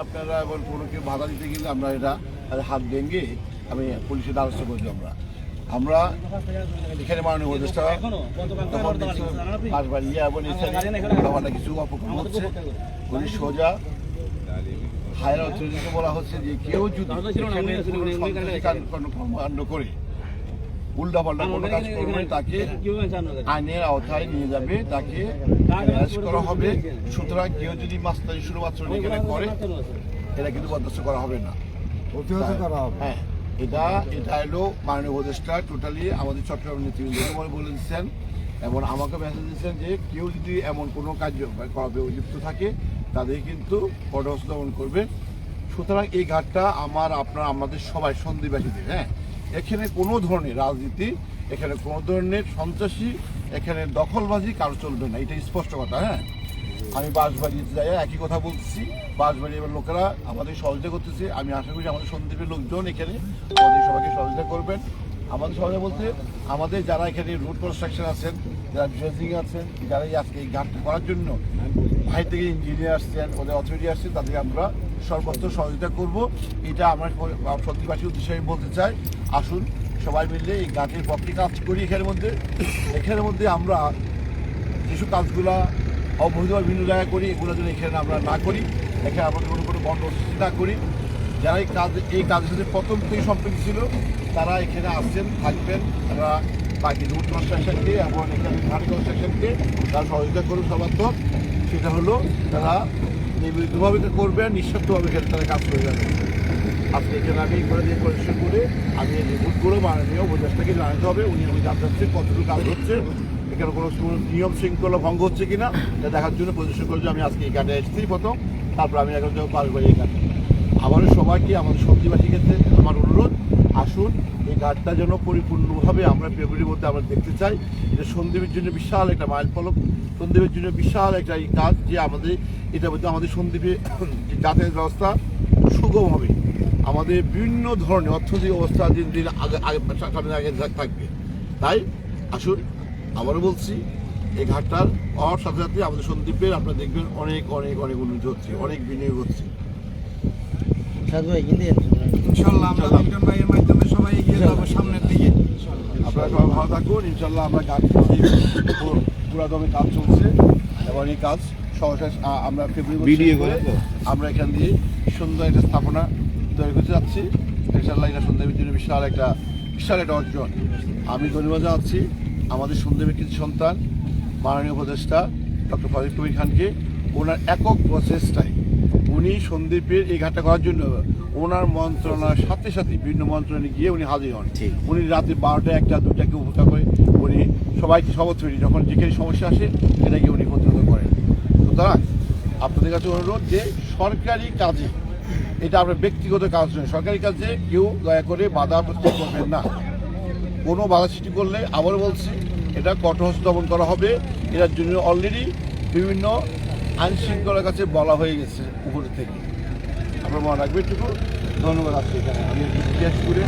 আপনারা এবং কোনো কেউ বাধা দিতে গেলে আমরা এটা হাত ভেঙে আমি পুলিশের দ্বারস্থ করছি আমরা। আমরা এখানে মাননীয় উপদেষ্টা তখন কিছু ইয়ে এবং কিছু অপকর্ম হচ্ছে। উনি সোজা হায়ার অথরিটিকে বলা হচ্ছে যে কেউ যদি কর্মকাণ্ড করে উল্টা পাল্টা কোনো কাজ করবে তাকে আইনের আওতায় নিয়ে যাবে তাকে অ্যারেস্ট করা হবে। সুতরাং কেউ যদি মাস্তানি শুরু আচরণ এখানে করে এটা কিন্তু বরদাস্ত করা হবে না। করা হবে। হ্যাঁ এটা এটা হলো মাননীয় উপদেষ্টা টোটালি আমাদের চট্টগ্রাম নেতৃবৃন্দকে বলে দিচ্ছেন এবং আমাকে মেসেজ দিচ্ছেন যে কেউ যদি এমন কোনো কাজ করাবে অভিযুক্ত থাকে তাদের কিন্তু পদস্থ দমন করবে। সুতরাং এই ঘাটটা আমার আপনার আমাদের সবাই সন্ধিবাসীদের হ্যাঁ। এখানে কোনো ধরনের রাজনীতি, এখানে কোনো ধরনের সন্ত্রাসী, এখানে দখলবাজি কারও চলবে না। এটা স্পষ্ট কথা হ্যাঁ? আমি বাঁশবাড়িতে যাই, একই কথা বলছি বাঁশবাড়ি এবার লোকেরা আমাদের সহযোগিতা করতেছে। আমি আশা করি আমাদের সন্দীপের লোকজন এখানে আমাদের সবাইকে সহযোগিতা করবেন। আমাদের সহযোগিতা বলতে আমাদের যারা এখানে রোড কনস্ট্রাকশন আছেন যারা ড্রেজিং আছেন যারা আজকে এই ঘাটটা করার জন্য বাইরে থেকে ইঞ্জিনিয়ার আসছেন, ওদের অথরিটি আসছেন তাদেরকে আমরা সর্বত্র সহযোগিতা করব। এটা আমরা সত্যিবাসী উদ্দেশ্যে আমি বলতে চাই, আসুন সবাই মিলে এই ঘাটের পক্ষে কাজ করি এখানের মধ্যে। এখানের মধ্যে আমরা যেসব কাজগুলা অবৈধভাবে বিভিন্ন জায়গায় করি এগুলো যেন এখানে আমরা না করি। এখানে আমরা কোনো কোনো বন্ধ না করি। যারা এই কাজ এই কাজের সাথে প্রথম থেকে সম্পৃক্ত ছিল, তারা এখানে আসছেন, থাকবেন। তারা বাকি রুট কনস্ট্রাকশনকে এবং এখানে ঘাট কনস্ট্রাকশনকে তারা সহযোগিতা করুন সর্বাত্মক সেটা হলো তারা নির্বিঘ্নভাবে করবে নিঃস্বার্থভাবে এখানে তারা কাজ করে যাবে। আজকে এখানে আমি করে দিয়ে পরিশ্রম করে আমি এই রিপোর্টগুলো মাননীয় উপদেষ্টাকে জানাতে হবে, উনি আমি জানতে চাচ্ছি কতটুকু কাজ হচ্ছে, এখানে কোনো নিয়ম শৃঙ্খলা ভঙ্গ হচ্ছে কিনা, এটা দেখার জন্য পরিশ্রম করে যে আমি আজকে গাড়ি এসেছি প্রথম, তারপর আমি এখন যাব গাড়ি আবারও সবাইকে আমাদের সবজিবাসী ক্ষেত্রে আমার অনুরোধ, আসুন, এই ঘাটটা যেন পরিপূর্ণভাবে আমরা ফেব্রুয়ারির মধ্যে আমরা দেখতে চাই। এটা সন্দীপের জন্য বিশাল একটা মাইল ফলক সন্দীপের জন্য বিশাল একটা এই কাজ যে আমাদের, এটা মধ্যে আমাদের সন্দীপে যাতায়াত ব্যবস্থা সুগম হবে। আমাদের বিভিন্ন ধরনের অর্থনৈতিক অবস্থা দিন দিন আগে আগে, সামনে আগে থাকবে। তাই আসুন, আবারও বলছি, এই ঘাটটার হওয়ার সাথে সাথে আমাদের সন্দীপের আপনারা দেখবেন অনেক অনেক অনেক উন্নতি হচ্ছে, অনেক বিনিয়োগ হচ্ছে। ইনশাল্লাহ আমরা মিল্টন ভাইয়ের মাধ্যমে সবাই এগিয়ে যাব সামনের দিকে। আপনারা সবাই ভালো থাকুন। ইনশাল্লাহ আমরা গাছ পুরা দমে কাজ চলছে। এবং এই কাজ সহসা আমরা ফেব্রুয়ারি ভিডিও করে আমরা এখান দিয়ে সুন্দর একটা স্থাপনা তৈরি করতে যাচ্ছি। ইনশাল্লাহ এটা সন্দেহের জন্য বিশাল একটা বিশাল একটা অর্জন। আমি ধন্যবাদ জানাচ্ছি আমাদের সন্দেহের কিছু সন্তান মাননীয় উপদেষ্টা ডক্টর ফরিদ কবির খানকে। ওনার একক প্রচেষ্টায় উনি সন্দীপের এই ঘাটটা করার জন্য ওনার মন্ত্রণার সাথে সাথে বিভিন্ন মন্ত্রণালয়ে গিয়ে উনি হাজির হন। উনি রাতে বারোটা একটা দুটাকে উপকার করে উনি সবাইকে শপথ তৈরি যখন যেখানে সমস্যা আসে এটাকে উনি প্রতিরোধ করেন। সুতরাং আপনাদের কাছে অনুরোধ যে সরকারি কাজে এটা আপনার ব্যক্তিগত কাজ নয় সরকারি কাজে কেউ দয়া করে বাধা প্রস্তুত করবেন না। কোনো বাধা সৃষ্টি করলে আবার বলছি এটা কঠোর দমন করা হবে। এটার জন্য অলরেডি বিভিন্ন আইন শৃঙ্খলার কাছে বলা হয়ে গেছে উপর থেকে। আপনার মনে রাখবে একটু ধন্যবাদ আজকে এখানে। আমি জিজ্ঞেস করে